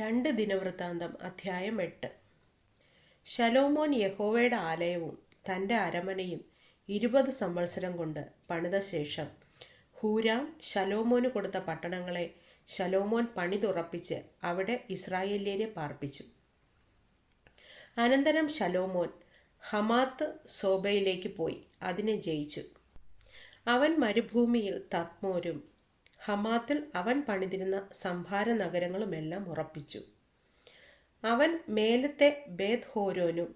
രണ്ട് ദിനവൃത്താന്തം അധ്യായം എട്ട്. ശലോമോൻ യഹോവയുടെ ആലയവും തന്റെ അരമനയും ഇരുപത് സംവത്സരം കൊണ്ട് പണിത ശേഷം ഹൂരാം ശലോമോന് കൊടുത്ത പട്ടണങ്ങളെ ശലോമോൻ പണിതുറപ്പിച്ച് അവിടെ ഇസ്രായേല്യരെ പാർപ്പിച്ചു. അനന്തരം ശലോമോൻ ഹമാത്ത് സോബയിലേക്ക് പോയി അതിനെ ജയിച്ചു. അവൻ മരുഭൂമിയിൽ തത്മോരും ഹമാത്തിൽ അവൻ പണിതിരുന്ന സംഭാര നഗരങ്ങളുമെല്ലാം ഉറപ്പിച്ചു. അവൻ മേലത്തെ ബേദ് ഹോരോനും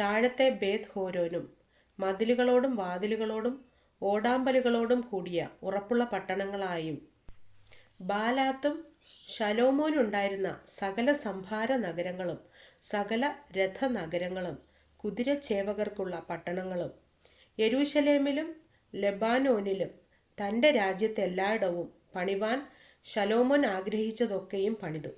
താഴത്തെ ബേദ് ഹോരോനും മതിലുകളോടും വാതിലുകളോടും ഓടാമ്പലുകളോടും കൂടിയ ഉറപ്പുള്ള പട്ടണങ്ങളായും ബാലാത്തും ശലോമോനുണ്ടായിരുന്ന സകല സംഭാര നഗരങ്ങളും സകല രഥനഗരങ്ങളും കുതിരച്ചേവകർക്കുള്ള പട്ടണങ്ങളും യെരൂശലേമിലും ലെബാനോനിലും തന്റെ രാജ്യത്തെല്ലായിടവും പണിവാൻ ശലോമോൻ ആഗ്രഹിച്ചതൊക്കെയും പണിതു.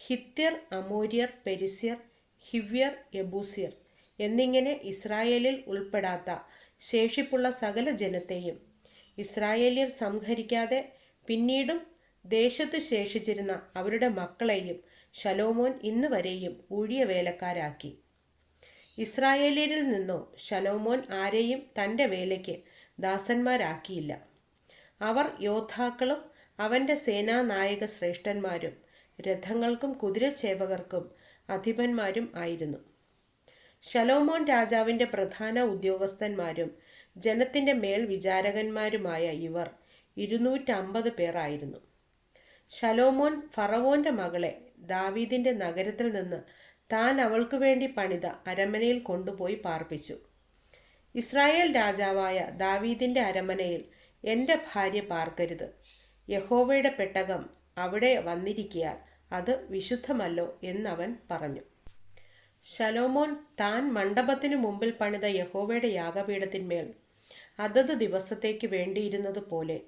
ഹിത്യർ അമോര്യർ പെരിസ്യർ ഹിവ്യർ യബൂസ്യർ എന്നിങ്ങനെ ഇസ്രായേലിൽ ഉൾപ്പെടാത്ത ശേഷിപ്പുള്ള സകല ജനത്തെയും ഇസ്രായേലിയർ സംഹരിക്കാതെ പിന്നീടും ദേശത്ത് ശേഷിച്ചിരുന്ന അവരുടെ മക്കളെയും ശലോമോൻ ഇന്ന് വരെയും ഊഴിയ വേലക്കാരാക്കി ഇസ്രായേലിയരിൽ നിന്നോ ശലോമോൻ ആരെയും തന്റെ വേലയ്ക്ക് ദാസന്മാരാക്കിയില്ല. അവർ യോദ്ധാക്കളും അവന്റെ സേനാനായക ശ്രേഷ്ഠന്മാരും രഥങ്ങൾക്കും കുതിരച്ചേവകർക്കും അധിപന്മാരും ആയിരുന്നു. ശലോമോൻ രാജാവിന്റെ പ്രധാന ഉദ്യോഗസ്ഥന്മാരും ജനത്തിന്റെ മേൽ വിചാരകന്മാരുമായ ഇവർ ഇരുന്നൂറ്റമ്പത് പേരായിരുന്നു ശലോമോൻ ഫറവോന്റെ മകളെ ദാവീദിന്റെ നഗരത്തിൽ നിന്ന് താൻ അവൾക്കു വേണ്ടി പണിത അരമനയിൽ കൊണ്ടുപോയി പാർപ്പിച്ചു. ഇസ്രായേൽ രാജാവായ ദാവീദിന്റെ അരമനയിൽ എന്റെ ഭാര്യ പാർക്കരുത്. യഹോവയുടെ പെട്ടകം അവിടെ വന്നിരിക്കിയാൽ അത് വിശുദ്ധമല്ലോ എന്നവൻ പറഞ്ഞു. ശലോമോൻ താൻ മണ്ഡപത്തിനു മുമ്പിൽ പണിത യഹോവയുടെ യാഗപീഠത്തിന്മേൽ അതത് ദിവസത്തേക്ക് വേണ്ടിയിരുന്നത് പോലെ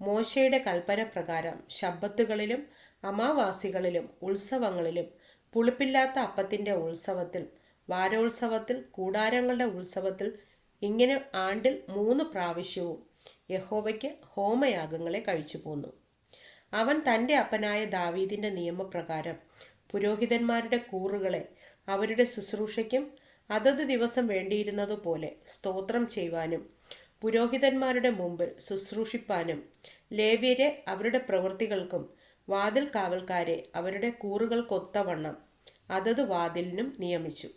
മോശയുടെ കൽപ്പന പ്രകാരം ശബ്ബത്തുകളിലും അമാവാസികളിലും ഉത്സവങ്ങളിലും പുളിപ്പില്ലാത്ത അപ്പത്തിന്റെ ഉത്സവത്തിൽ വാരോത്സവത്തിൽ കൂടാരങ്ങളുടെ ഉത്സവത്തിൽ ഇങ്ങനെ ആണ്ടിൽ മൂന്ന് പ്രാവശ്യവും യഹോവയ്ക്ക് ഹോമയാഗങ്ങളെ കഴിച്ചു പോന്നു. അവൻ തന്റെ അപ്പനായ ദാവീദിന്റെ നിയമപ്രകാരം പുരോഹിതന്മാരുടെ കൂറുകളെ അവരുടെ ശുശ്രൂഷയ്ക്കും അതത് ദിവസം വേണ്ടിയിരുന്നതുപോലെ സ്തോത്രം ചെയ്യുവാനും പുരോഹിതന്മാരുടെ മുമ്പിൽ ശുശ്രൂഷിപ്പാനും ലേവ്യരെ അവരുടെ പ്രവൃത്തികൾക്കും വാതിൽ കാവൽക്കാരെ അവരുടെ കൂറുകൾക്കൊത്തവണ്ണം അതത് വാതിലിനും നിയമിച്ചു.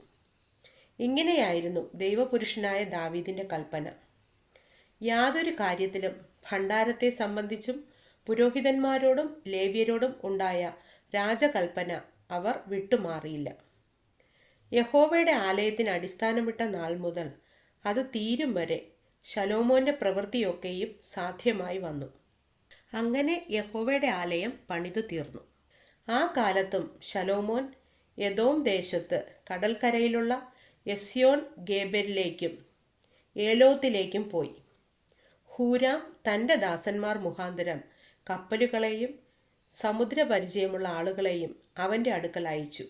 ഇങ്ങനെയായിരുന്നു ദൈവപുരുഷനായ ദാവീദിന്റെ കൽപ്പന. യാതൊരു കാര്യത്തിലും ഭണ്ഡാരത്തെ സംബന്ധിച്ചും പുരോഹിതന്മാരോടും ലേവ്യരോടും ഉണ്ടായ രാജകൽപ്പന അവർ വിട്ടുമാറിയില്ല. യഹോവയുടെ ആലയത്തിന് അടിസ്ഥാനമിട്ട നാൾ മുതൽ അത് തീരും വരെ ശലോമോന്റെ പ്രവൃത്തിയൊക്കെയും സാധ്യമായി വന്നു. അങ്ങനെ യഹോവയുടെ ആലയം പണിതു തീർന്നു. ആ കാലത്തും ശലോമോൻ യദോം ദേശത്ത് കടൽക്കരയിലുള്ള യസ്യോൻ ഗേബലിലേക്കും ഏലോത്തിലേക്കും പോയി. ഹൂരാം തന്റെ ദാസന്മാർ മുഖാന്തരം കപ്പലുകളെയും സമുദ്രപരിചയമുള്ള ആളുകളെയും അവന്റെ അടുക്കൽ അയച്ചു.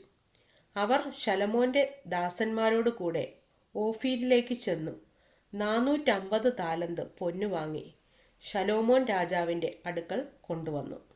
അവർ ശലമോന്റെ ദാസന്മാരോട് കൂടെ ഓഫീരിലേക്ക് ചെന്നു. നാനൂറ്റമ്പത് താലന്ത് പൊന്നു വാങ്ങി ശലോമോൻ രാജാവിന്റെ അടുക്കൽ കൊണ്ടുവന്നു.